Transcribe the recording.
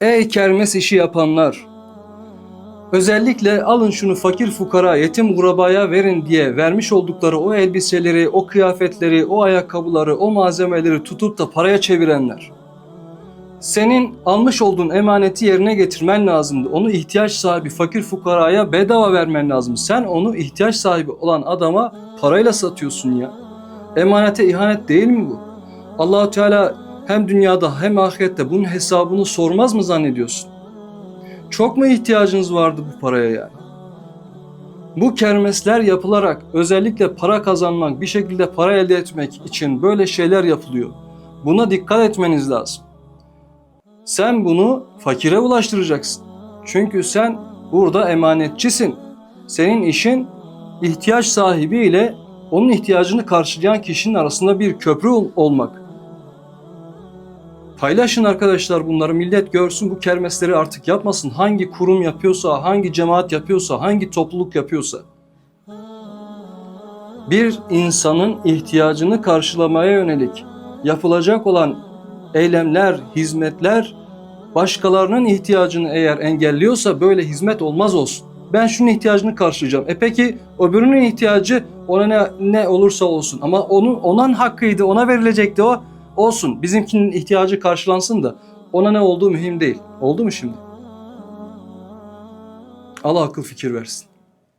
Ey kermes işi yapanlar! Özellikle alın şunu fakir fukara, yetim kurabaya verin diye vermiş oldukları o elbiseleri, o kıyafetleri, o ayakkabıları, o malzemeleri tutup da paraya çevirenler. Senin almış olduğun emaneti yerine getirmen lazımdı. Onu ihtiyaç sahibi fakir fukaraya bedava vermen lazım. Sen onu ihtiyaç sahibi olan adama parayla satıyorsun ya. Emanete ihanet değil mi bu? Allahu Teala hem dünyada hem ahirette bunun hesabını sormaz mı zannediyorsun? Çok mu ihtiyacınız vardı bu paraya yani? Bu kermesler yapılarak özellikle para kazanmak, bir şekilde para elde etmek için böyle şeyler yapılıyor. Buna dikkat etmeniz lazım. Sen bunu fakire ulaştıracaksın. Çünkü sen burada emanetçisin. Senin işin ihtiyaç sahibi ile onun ihtiyacını karşılayan kişinin arasında bir köprü ol- olmak. Paylaşın arkadaşlar bunları millet görsün bu kermesleri artık yapmasın. Hangi kurum yapıyorsa, hangi cemaat yapıyorsa, hangi topluluk yapıyorsa. Bir insanın ihtiyacını karşılamaya yönelik yapılacak olan eylemler, hizmetler başkalarının ihtiyacını eğer engelliyorsa böyle hizmet olmaz olsun. Ben şunun ihtiyacını karşılayacağım. E peki öbürünün ihtiyacı ona ne, ne olursa olsun ama onun onun hakkıydı, ona verilecekti o olsun. Bizimkinin ihtiyacı karşılansın da ona ne olduğu mühim değil. Oldu mu şimdi? Allah akıl fikir versin.